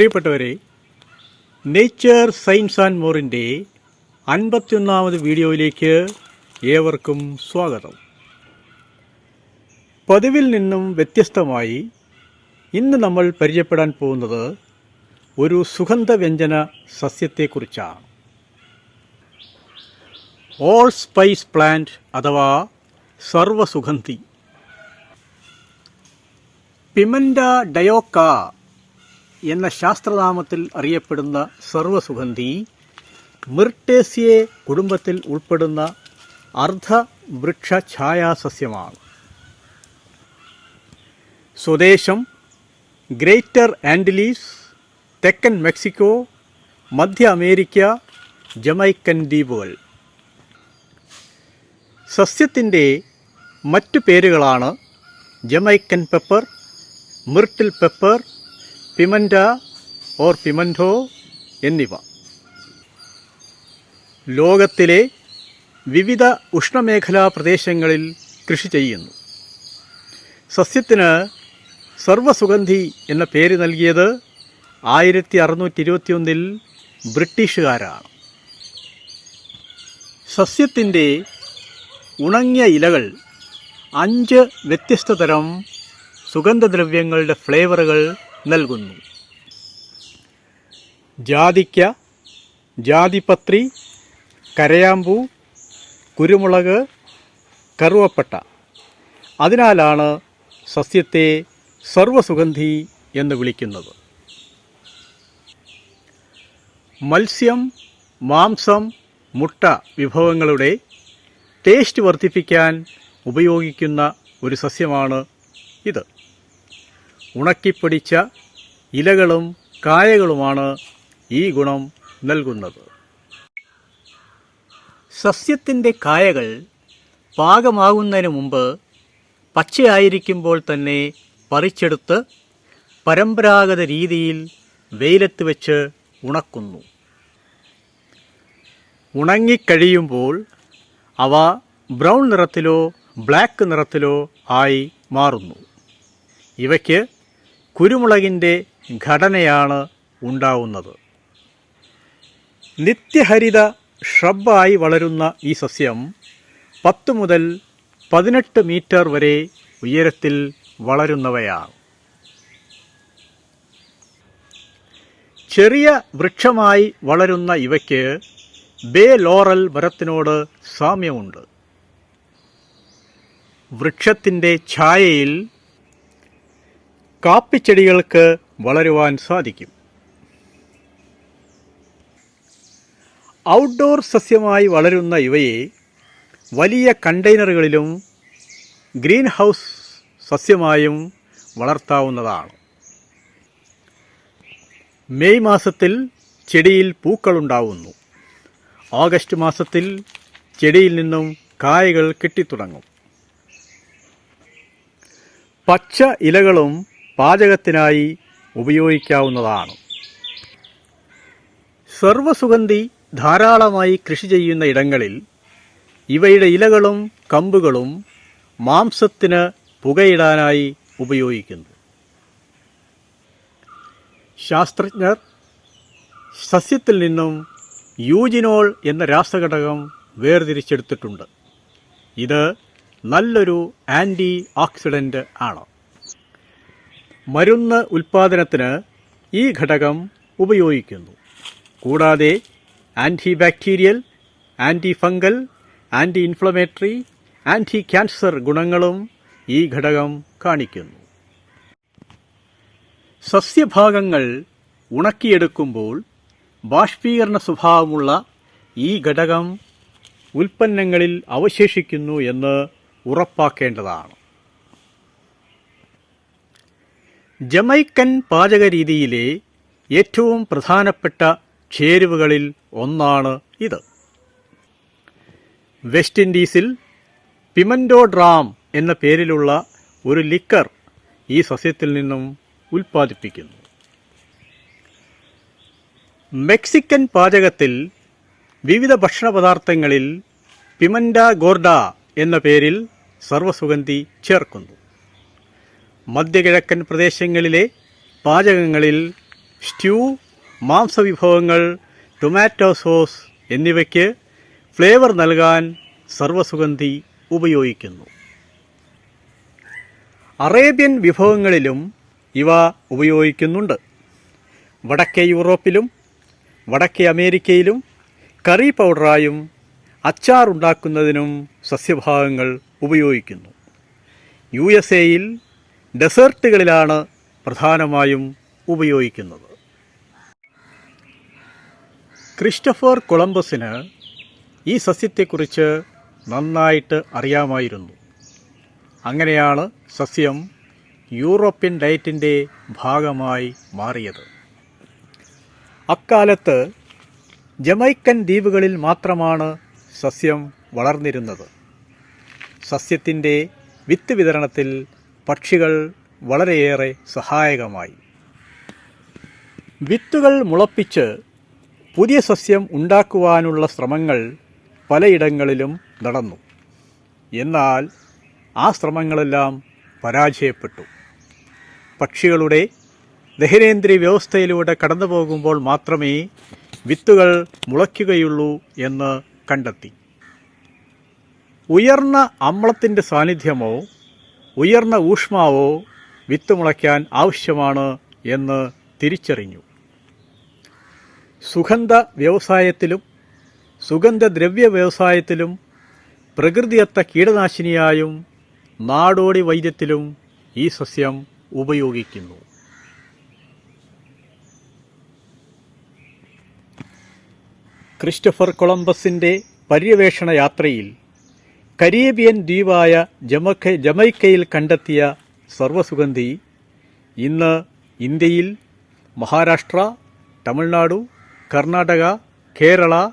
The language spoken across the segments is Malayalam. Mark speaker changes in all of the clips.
Speaker 1: പ്രിയപ്പെട്ടവരെ നേച്ചർ സയൻസ് ആൻഡ് മോറിന്റെ അൻപത്തിയൊന്നാമത് വീഡിയോയിലേക്ക് ഏവർക്കും സ്വാഗതം. പതിവിൽ നിന്നും വ്യത്യസ്തമായി ഇന്ന് നമ്മൾ പരിചയപ്പെടാൻ പോകുന്നത് ഒരു സുഗന്ധവ്യഞ്ജന സസ്യത്തെക്കുറിച്ചാണ്. ഓൾ സ്പൈസ് പ്ലാന്റ് അഥവാ സർവസുഗന്ധി. പിമൻഡ ഡയോക്ക എന്ന ശാസ്ത്രനാമത്തിൽ അറിയപ്പെടുന്ന സർവസുഗന്ധി മിർട്ടേസിയെ കുടുംബത്തിൽ ഉൾപ്പെടുന്ന അർദ്ധ വൃക്ഷ ഛായാസസ്യമാണ് സ്വദേശം ഗ്രേറ്റർ ആൻഡിലീസ് തെക്കൻ മെക്സിക്കോ മധ്യ അമേരിക്ക ജമൈക്കൻ ദ്വീപുകൾ. സസ്യത്തിന്റെ മറ്റു പേരുകളാണ് Jamaican pepper myrtle pepper pimenta or pimento എന്നിവ. ലോകത്തിലെ വിവിധ ഉഷ്ണമേഖലാ പ്രദേശങ്ങളിൽ കൃഷി ചെയ്യുന്നു. സസ്യത്തിന് സർവസുഗന്ധി എന്ന പേര് നൽകിയത് ആയിരത്തി അറുന്നൂറ്റി ഇരുപത്തിയൊന്നിൽ ബ്രിട്ടീഷുകാരാണ്. സസ്യത്തിന്റെ ഉണങ്ങിയ ഇലകൾ അഞ്ച് വ്യത്യസ്ത തരം സുഗന്ധദ്രവ്യങ്ങളുടെ ഫ്ലേവറുകൾ നൽകുന്നു. ജാതിക്ക ജാതിപത്രി കരയാമ്പൂ കുരുമുളക് കറുവപ്പട്ട. അതിനാലാണ് സസ്യത്തെ സർവസുഗന്ധി എന്ന് വിളിക്കുന്നത്. മത്സ്യം മാംസം മുട്ട വിഭവങ്ങളുടെ ടേസ്റ്റ് വർദ്ധിപ്പിക്കാൻ ഉപയോഗിക്കുന്ന ഒരു സസ്യമാണ് ഇത്. ഉണക്കിപ്പൊടിച്ച ഇലകളും കായകളുമാണ് ഈ ഗുണം നൽകുന്നത്. സസ്യത്തിന്റെ കായകൾ പാകമാകുന്നതിന് മുമ്പ് പച്ചയായിരിക്കുമ്പോൾ തന്നെ പറിച്ചെടുത്ത് പരമ്പരാഗത രീതിയിൽ വെയിലത്ത് വെച്ച് ഉണക്കുന്നു. ഉണങ്ങിക്കഴിയുമ്പോൾ അവ ബ്രൗൺ നിറത്തിലോ ബ്ലാക്ക് നിറത്തിലോ ആയി മാറുന്നു. ഇവയ്ക്ക് കുരുമുളകിന്റെ ഘടനയാണ് ഉണ്ടാവുന്നത്. നിത്യഹരിത ഷ്രബായി വളരുന്ന ഈ സസ്യം പത്ത് മുതൽ പതിനെട്ട് മീറ്റർ വരെ ഉയരത്തിൽ വളരുന്നവയാണ്. ചെറിയ വൃക്ഷമായി വളരുന്ന ഇവയ്ക്ക് ബേ ലോറൽ മരത്തിനോട് സാമ്യമുണ്ട്. വൃക്ഷത്തിന്റെ ഛായയിൽ കാപ്പിച്ചെടികൾക്ക് വളരുവാൻ സാധിക്കും. ഔട്ട്ഡോർ സസ്യമായി വളരുന്ന ഇവയെ വലിയ കണ്ടെയ്നറുകളിലും ഗ്രീൻ ഹൗസ് സസ്യമായും വളർത്താവുന്നതാണ്. മെയ് മാസത്തിൽ ചെടിയിൽ പൂക്കളുണ്ടാവുന്നു. ഓഗസ്റ്റ് മാസത്തിൽ ചെടിയിൽ നിന്നും കായകൾ കിട്ടിത്തുടങ്ങും. പച്ച ഇലകളും പാചകത്തിനായി ഉപയോഗിക്കാവുന്നതാണ്. സർവസുഗന്ധി ധാരാളമായി കൃഷി ചെയ്യുന്ന ഇടങ്ങളിൽ ഇവയുടെ ഇലകളും കമ്പുകളും മാംസത്തിന് പുകയിടാനായി ഉപയോഗിക്കുന്നു. ശാസ്ത്രജ്ഞർ സസ്യത്തിൽ നിന്നും യൂജിനോൾ എന്ന രാസഘടകം വേർതിരിച്ചെടുത്തിട്ടുണ്ട്. ഇത് നല്ലൊരു ആന്റി ഓക്സിഡന്റ് ആണ്. മരുന്ന് ഉൽപ്പാദനത്തിന് ഈ ഘടകം ഉപയോഗിക്കുന്നു. കൂടാതെ anti bacterial anti fungal anti inflammatory anti cancer ഗുണങ്ങളും ഈ ഘടകം കാണിക്കുന്നു. സസ്യഭാഗങ്ങൾ ഉണക്കിയെടുക്കുമ്പോൾ ബാഷ്പീകരണ സ്വഭാവമുള്ള ഈ ഘടകം ഉൽപ്പന്നങ്ങളിൽ അവശേഷിക്കുന്നു എന്ന് ഉറപ്പാക്കേണ്ടതാണ്. ജമൈക്കൻ പാചകരീതിയിലെ ഏറ്റവും പ്രധാനപ്പെട്ട ചേരുവകളിൽ ഒന്നാണ് ഇത്. വെസ്റ്റ് ഇൻഡീസിൽ പിമൻഡോ ഡ്രാം എന്ന പേരിലുള്ള ഒരു ലിക്കർ ഈ സസ്യത്തിൽ നിന്നും ഉൽപ്പാദിപ്പിക്കുന്നു. മെക്സിക്കൻ പാചകത്തിൽ വിവിധ ഭക്ഷണ പദാർത്ഥങ്ങളിൽ പിമൻഡ ഗോർഡ എന്ന പേരിൽ സർവസുഗന്ധി ചേർക്കുന്നു. മധ്യകിഴക്കൻ പ്രദേശങ്ങളിലെ പാചകങ്ങളിൽ സ്റ്റ്യൂ മാംസവിഭവങ്ങൾ ടൊമാറ്റോ സോസ് എന്നിവയ്ക്ക് ഫ്ലേവർ നൽകാൻ സർവസുഗന്ധി ഉപയോഗിക്കുന്നു. അറേബ്യൻ വിഭവങ്ങളിലും ഇവ ഉപയോഗിക്കുന്നുണ്ട്. വടക്കേ യൂറോപ്പിലും വടക്കേ അമേരിക്കയിലും കറി പൗഡറായും അച്ചാറുണ്ടാക്കുന്നതിനും സസ്യഭാഗങ്ങൾ ഉപയോഗിക്കുന്നു. യു എസ് എയിൽ ഡെസേർട്ടുകളിലാണ് പ്രധാനമായും ഉപയോഗിക്കുന്നത്. ക്രിസ്റ്റഫർ കൊളംബസിന് ഈ സസ്യത്തെക്കുറിച്ച് നന്നായിട്ട് അറിയാമായിരുന്നു. അങ്ങനെയാണ് സസ്യം യൂറോപ്യൻ ഡയറ്റിന്റെ ഭാഗമായി മാറിയത്. അക്കാലത്ത് ജമൈക്കൻ ദ്വീപുകളിൽ മാത്രമാണ് സസ്യം വളർന്നിരുന്നത്. സസ്യത്തിന്റെ വിത്ത് വിതരണത്തിൽ പക്ഷികൾ വളരെയേറെ സഹായകമായി. വിത്തുകൾ മുളപ്പിച്ച് പുതിയ സസ്യം ഉണ്ടാക്കുവാനുള്ള ശ്രമങ്ങൾ പലയിടങ്ങളിലും നടന്നു. എന്നാൽ ആ ശ്രമങ്ങളെല്ലാം പരാജയപ്പെട്ടു. പക്ഷികളുടെ ദഹനേന്ദ്രിയ വ്യവസ്ഥയിലൂടെ കടന്നു പോകുമ്പോൾ മാത്രമേ വിത്തുകൾ മുളയ്ക്കുകയുള്ളൂ എന്ന് കണ്ടെത്തി. ഉയർന്ന അമ്ലത്തിന്റെ സാന്നിധ്യമോ ഉയർന്ന ഊഷ്മാവോ വിത്ത് മുളയ്ക്കാൻ ആവശ്യമാണ് എന്ന് തിരിച്ചറിഞ്ഞു. സുഗന്ധ വ്യവസായത്തിലും സുഗന്ധദ്രവ്യ വ്യവസായത്തിലും പ്രകൃതിയത്ത കീടനാശിനിയായും നാടോടി വൈദ്യത്തിലും ഈ സസ്യം ഉപയോഗിക്കുന്നു. ക്രിസ്റ്റഫർ കൊളംബസിന്റെ പര്യവേഷണ യാത്രയിൽ കരീബിയൻ ദ്വീപായ ജമക്ക ജമൈക്കയിൽ കണ്ടെത്തിയ സർവസുഗന്ധി ഇന്ന് ഇന്ത്യയിൽ മഹാരാഷ്ട്ര തമിഴ്നാടു കർണാടക കേരള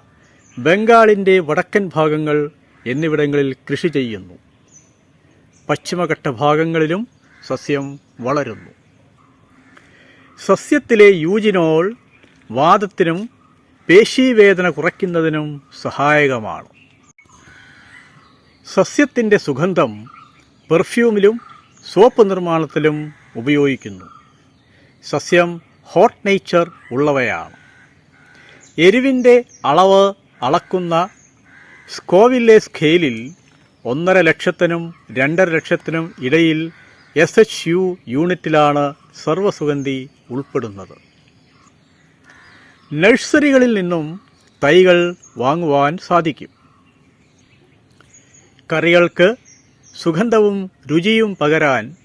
Speaker 1: ബംഗാളിന്റെ വടക്കൻ ഭാഗങ്ങൾ എന്നിവിടങ്ങളിൽ കൃഷി ചെയ്യുന്നു. പശ്ചിമഘട്ട ഭാഗങ്ങളിലും സസ്യം വളരുന്നു. സസ്യത്തിലെ യൂജിനോൾ വാദത്തിനും പേശീവേദന കുറയ്ക്കുന്നതിനും സഹായകമാണ്. സസ്യത്തിന്റെ സുഗന്ധം പെർഫ്യൂമിലും സോപ്പ് നിർമ്മാണത്തിലും ഉപയോഗിക്കുന്നു. സസ്യം ഹോട്ട് നേച്ചർ ഉള്ളവയാണ്. എരിവിന്റെ അളവ് അളക്കുന്ന സ്കോവില്ലെ സ്കെയിലിൽ ഒന്നര ലക്ഷത്തിനും രണ്ടര ലക്ഷത്തിനും ഇടയിൽ എസ് എച്ച് യു യൂണിറ്റിലാണ് സർവസുഗന്ധി ഉൾപ്പെടുന്നത്. നഴ്സറികളിൽ നിന്നും തൈകൾ വാങ്ങുവാൻ സാധിക്കും. കറികൾക്ക് സുഗന്ധവും രുചിയും പകരാൻ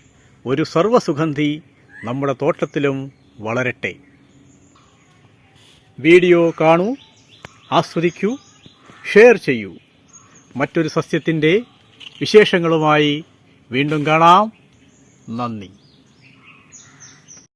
Speaker 1: ഒരു സർവസുഗന്ധി നമ്മുടെ തോട്ടത്തിലും വളരട്ടെ. വീഡിയോ കാണൂ ആസ്വദിക്കൂ ഷെയർ ചെയ്യൂ. മറ്റൊരു സസ്യത്തിന്റെ വിശേഷങ്ങളുമായി വീണ്ടും കാണാം. നന്ദി.